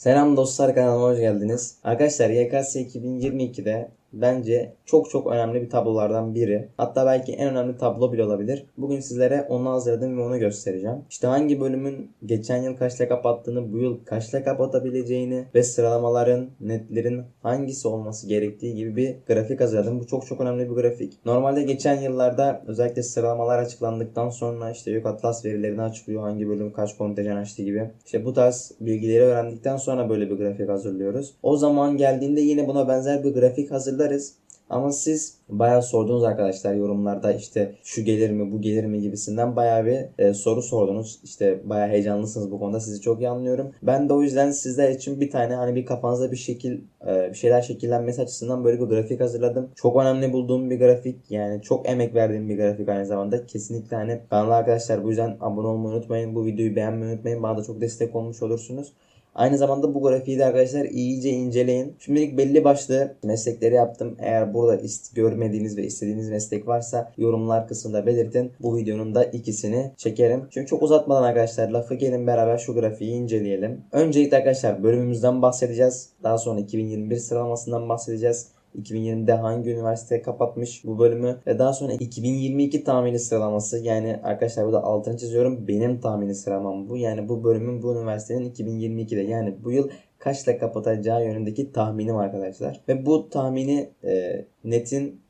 Selam dostlar kanalıma hoş geldiniz. Arkadaşlar YKS 2022'de bence çok çok önemli bir tablolardan biri. Hatta belki en önemli tablo bile olabilir. Bugün sizlere onu hazırladım ve onu göstereceğim. İşte hangi bölümün geçen yıl kaçla kapattığını, bu yıl kaçla kapatabileceğini ve sıralamaların, netlerin hangisi olması gerektiği gibi bir grafik hazırladım. Bu çok çok önemli bir grafik. Normalde geçen yıllarda özellikle sıralamalar açıklandıktan sonra işte yok Atlas verilerini açıklıyor. Hangi bölüm kaç kontenjan açtı gibi. İşte bu tarz bilgileri öğrendikten sonra böyle bir grafik hazırlıyoruz. O zaman geldiğinde yine buna benzer bir grafik hazırlarız. Ama siz bayağı sordunuz arkadaşlar yorumlarda işte şu gelir mi bu gelir mi gibisinden bayağı bir e, soru sordunuz. İşte bayağı heyecanlısınız bu konuda sizi çok iyi anlıyorum. Ben de o yüzden sizler için bir tane hani bir kafanızda bir şekil e, bir şeyler şekillenmesi açısından böyle bir grafik hazırladım. Çok önemli bulduğum bir grafik yani çok emek verdiğim bir grafik aynı zamanda. Kesinlikle hani kanala arkadaşlar bu yüzden abone olmayı unutmayın. Bu videoyu beğenmeyi unutmayın. Bana da çok destek olmuş olursunuz. Aynı zamanda bu grafiği de arkadaşlar iyice inceleyin. Şimdilik belli başlı meslekleri yaptım. Eğer burada ist görmediğiniz ve istediğiniz meslek varsa yorumlar kısmında belirtin. Bu videonun da ikisini çekerim. Çünkü çok uzatmadan arkadaşlar lafı gelin beraber şu grafiği inceleyelim. Öncelikle arkadaşlar bölümümüzden bahsedeceğiz. Daha sonra 2021 sıralamasından bahsedeceğiz. 2020'de hangi üniversite kapatmış bu bölümü ve daha sonra 2022 tahmini sıralaması yani arkadaşlar burada altını çiziyorum benim tahmini sıralamam bu. Yani bu bölümün bu üniversitenin 2022'de yani bu yıl kaçla kapatacağı yönündeki tahminim arkadaşlar. Ve bu tahmini e, netin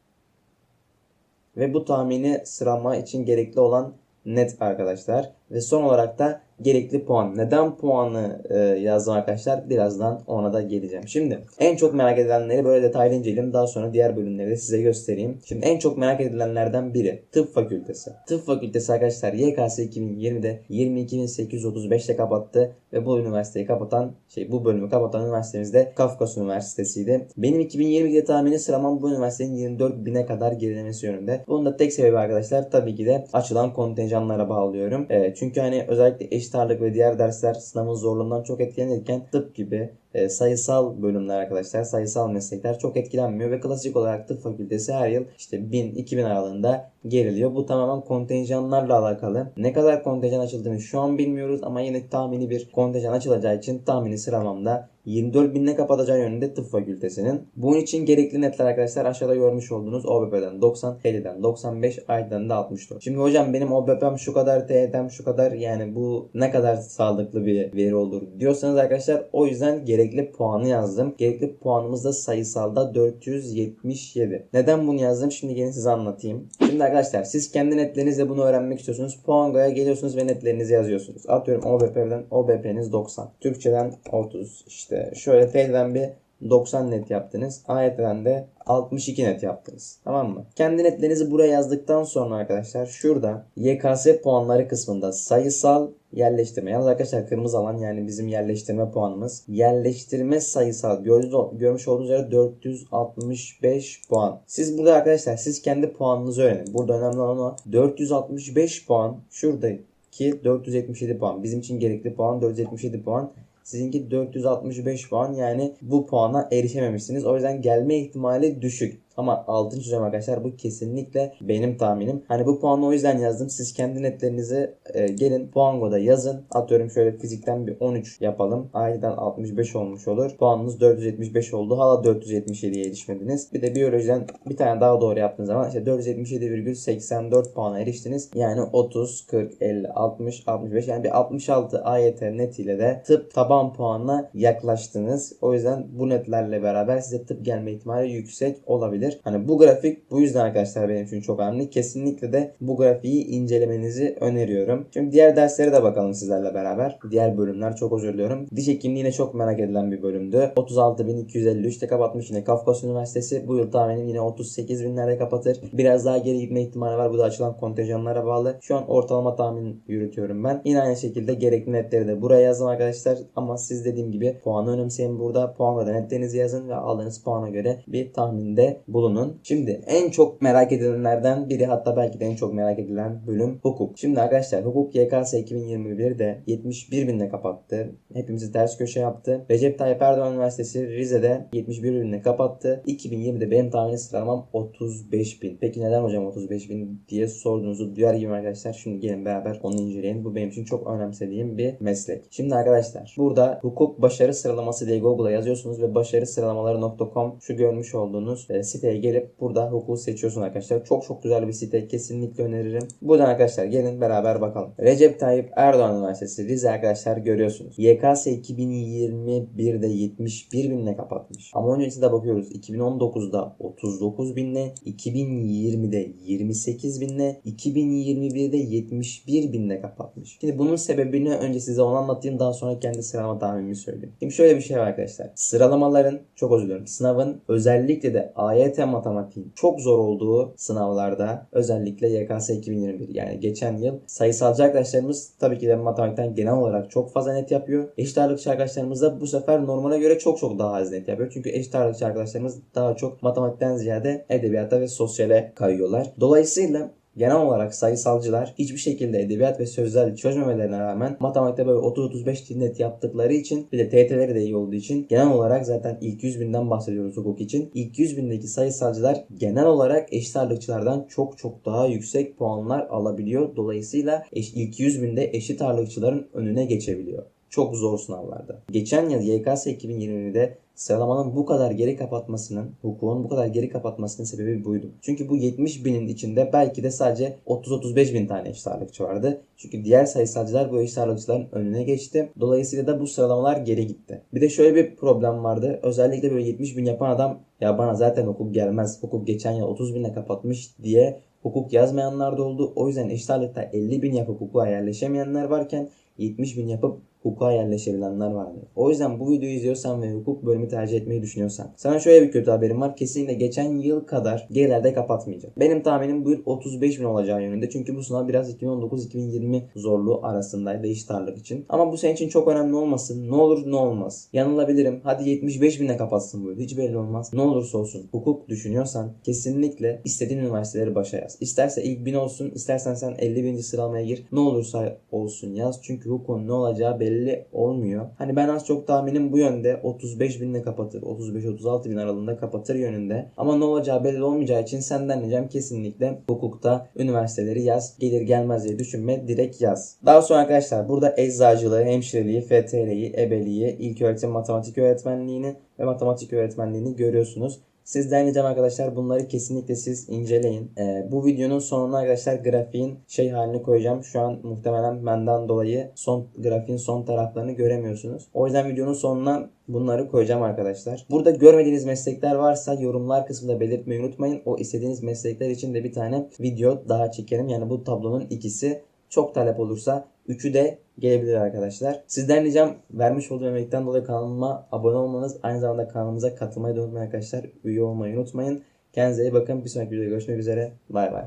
ve bu tahmini sıralama için gerekli olan net arkadaşlar ve son olarak da gerekli puan. Neden puanı e, yazdım arkadaşlar? Birazdan ona da geleceğim. Şimdi en çok merak edilenleri böyle detaylı inceleyelim. Daha sonra diğer bölümleri de size göstereyim. Şimdi en çok merak edilenlerden biri tıp fakültesi. Tıp fakültesi arkadaşlar YKS 2020'de 22.835'te kapattı ve bu üniversiteyi kapatan şey bu bölümü kapatan üniversitemiz de Kafkas Üniversitesi'ydi. Benim 2020'de tahmini sıramam bu üniversitenin 24.000'e kadar gerilemesi yönünde. Bunun da tek sebebi arkadaşlar tabii ki de açılan kontenjanlara bağlıyorum. E, çünkü hani özellikle eşit ağırlık ve diğer dersler sınavın zorluğundan çok etkilenirken tıp gibi e, sayısal bölümler arkadaşlar, sayısal meslekler çok etkilenmiyor ve klasik olarak tıp fakültesi her yıl işte 1000-2000 aralığında geriliyor. Bu tamamen kontenjanlarla alakalı. Ne kadar kontenjan açıldığını şu an bilmiyoruz ama yine tahmini bir kontenjan açılacağı için tahmini sıramamda 24 binle kapatacağı yönünde tıp fakültesinin. Bunun için gerekli netler arkadaşlar aşağıda görmüş olduğunuz OBP'den 90, TED'den 95, AYT'den de 64. Şimdi hocam benim OBP'm şu kadar, TED'm şu kadar yani bu ne kadar sağlıklı bir veri olur diyorsanız arkadaşlar o yüzden gerekli puanı yazdım. Gerekli puanımız da sayısalda 477. Neden bunu yazdım? Şimdi gelin size anlatayım. Şimdi arkadaşlar siz kendi netlerinizle bunu öğrenmek istiyorsunuz. Puango'ya geliyorsunuz ve netlerinizi yazıyorsunuz. Atıyorum OBP'den OBP'niz 90. Türkçeden 30 işte şöyle T'den bir 90 net yaptınız. AYT'den de 62 net yaptınız. Tamam mı? Kendi netlerinizi buraya yazdıktan sonra arkadaşlar şurada YKS puanları kısmında sayısal yerleştirme. Yalnız arkadaşlar kırmızı alan yani bizim yerleştirme puanımız. Yerleştirme sayısal gördüğünüz, görmüş olduğunuz üzere 465 puan. Siz burada arkadaşlar siz kendi puanınızı öğrenin. Burada önemli olan o 465 puan şuradaki 477 puan. Bizim için gerekli puan 477 puan. Sizinki 465 puan yani bu puana erişememişsiniz. O yüzden gelme ihtimali düşük. Ama altın çiziyorum arkadaşlar bu kesinlikle benim tahminim. Hani bu puanı o yüzden yazdım. Siz kendi netlerinizi e, gelin Puango'da yazın. Atıyorum şöyle fizikten bir 13 yapalım. Aydan 65 olmuş olur. Puanınız 475 oldu. Hala 477'ye erişmediniz. Bir de biyolojiden bir tane daha doğru yaptığınız zaman işte 477,84 puana eriştiniz. Yani 30, 40, 50, 60, 65 yani bir 66 AYT netiyle de tıp taban puanına yaklaştınız. O yüzden bu netlerle beraber size tıp gelme ihtimali yüksek olabilir. Hani bu grafik bu yüzden arkadaşlar benim için çok önemli. Kesinlikle de bu grafiği incelemenizi öneriyorum. Şimdi diğer derslere de bakalım sizlerle beraber. Diğer bölümler çok özür diliyorum. Diş hekimliği yine çok merak edilen bir bölümdü. 36.253'te kapatmış yine Kafkas Üniversitesi. Bu yıl tahminim yine 38 binlerde kapatır. Biraz daha geri gitme ihtimali var. Bu da açılan kontenjanlara bağlı. Şu an ortalama tahmin yürütüyorum ben. Yine aynı şekilde gerekli netleri de buraya yazdım arkadaşlar. Ama siz dediğim gibi puanı önemseyin burada. Puanla da netlerinizi yazın ve aldığınız puana göre bir tahminde bulunun. Şimdi en çok merak edilenlerden biri hatta belki de en çok merak edilen bölüm hukuk. Şimdi arkadaşlar hukuk YKS 2021'de 71 binle kapattı. Hepimizi ters köşe yaptı. Recep Tayyip Erdoğan Üniversitesi Rize'de 71 binle kapattı. 2020'de benim tahmini sıralamam 35 bin. Peki neden hocam 35 bin diye sorduğunuzu duyar gibi arkadaşlar. Şimdi gelin beraber onu inceleyelim. Bu benim için çok önemsediğim bir meslek. Şimdi arkadaşlar burada hukuk başarı sıralaması diye Google'a yazıyorsunuz ve başarısıralamaları.com şu görmüş olduğunuz e, siteye gelip burada hukuku seçiyorsun arkadaşlar. Çok çok güzel bir site. Kesinlikle öneririm. Buradan arkadaşlar gelin beraber bakalım. Recep Tayyip Erdoğan Üniversitesi Rize arkadaşlar görüyorsunuz. YKS 2021'de 71 binle kapatmış. Ama öncesinde bakıyoruz. 2019'da 39 binle, 2020'de 28 binle, 2021'de 71 binle kapatmış. Şimdi bunun sebebini önce size onu anlatayım. Daha sonra kendi sıralama tahminimi söyleyeyim. Şimdi şöyle bir şey var arkadaşlar. Sıralamaların, çok özür dilerim, sınavın özellikle de AYT matematiğin çok zor olduğu sınavlarda özellikle YKS 2021 yani geçen yıl sayısalcı arkadaşlarımız tabii ki de matematikten genel olarak çok fazla net yapıyor. Eşit ağırlıkçı arkadaşlarımız da bu sefer normale göre çok çok daha az net yapıyor. Çünkü eşit ağırlıkçı arkadaşlarımız daha çok matematikten ziyade edebiyata ve sosyale kayıyorlar. Dolayısıyla Genel olarak sayısalcılar hiçbir şekilde edebiyat ve sözler çözmemelerine rağmen matematikte böyle 30-35 net yaptıkları için bir de TYT'leri de iyi olduğu için genel olarak zaten ilk 100 binden bahsediyoruz hukuk için. İlk 100 bindeki sayısalcılar genel olarak eşit ağırlıkçılardan çok çok daha yüksek puanlar alabiliyor. Dolayısıyla ilk 100 binde eşit ağırlıkçıların önüne geçebiliyor. Çok zor sınavlarda. Geçen yıl YKS 2020'de sıralamanın bu kadar geri kapatmasının, hukukun bu kadar geri kapatmasının sebebi buydu. Çünkü bu 70 binin içinde belki de sadece 30-35 bin tane eşit ağırlıkçı vardı. Çünkü diğer sayısalcılar bu eşit ağırlıkçıların önüne geçti. Dolayısıyla da bu sıralamalar geri gitti. Bir de şöyle bir problem vardı. Özellikle böyle 70 bin yapan adam ya bana zaten hukuk gelmez. Hukuk geçen yıl 30 binle kapatmış diye hukuk yazmayanlar da oldu. O yüzden eşit ağırlıkta 50 bin yapıp hukuka yerleşemeyenler varken 70 bin yapıp hukuka yerleşebilenler vardı. O yüzden bu videoyu izliyorsan ve hukuk bölümü tercih etmeyi düşünüyorsan sana şöyle bir kötü haberim var. Kesinlikle geçen yıl kadar gerilerde kapatmayacak. Benim tahminim bu yıl 35 bin olacağı yönünde. Çünkü bu sınav biraz 2019-2020 zorluğu arasındaydı eşit ağırlık için. Ama bu senin için çok önemli olmasın. Ne olur ne olmaz. Yanılabilirim. Hadi 75 bine kapatsın bu yıl. Hiç belli olmaz. Ne olursa olsun. Hukuk düşünüyorsan kesinlikle istediğin üniversiteleri başa yaz. İsterse ilk 1000 olsun. istersen sen 50 binci sıralamaya gir. Ne olursa olsun yaz. Çünkü hukukun ne olacağı belli olmuyor. Hani ben az çok tahminim bu yönde 35 binle kapatır. 35-36 bin aralığında kapatır yönünde. Ama ne olacağı belli olmayacağı için senden ricam kesinlikle hukukta üniversiteleri yaz. Gelir gelmez diye düşünme. Direkt yaz. Daha sonra arkadaşlar burada eczacılığı, hemşireliği, FTR'yi, ebeliği, ilköğretim matematik öğretmenliğini ve matematik öğretmenliğini görüyorsunuz. Sizden ricam arkadaşlar bunları kesinlikle siz inceleyin. Ee, bu videonun sonuna arkadaşlar grafiğin şey halini koyacağım. Şu an muhtemelen benden dolayı son grafiğin son taraflarını göremiyorsunuz. O yüzden videonun sonuna bunları koyacağım arkadaşlar. Burada görmediğiniz meslekler varsa yorumlar kısmında belirtmeyi unutmayın. O istediğiniz meslekler için de bir tane video daha çekerim. Yani bu tablonun ikisi çok talep olursa üçü de gelebilir arkadaşlar. Sizden ricam vermiş olduğum emekten dolayı kanalıma abone olmanız. Aynı zamanda kanalımıza katılmayı da unutmayın arkadaşlar. Üye olmayı unutmayın. Kendinize iyi bakın. Bir sonraki videoda görüşmek üzere. Bay bay.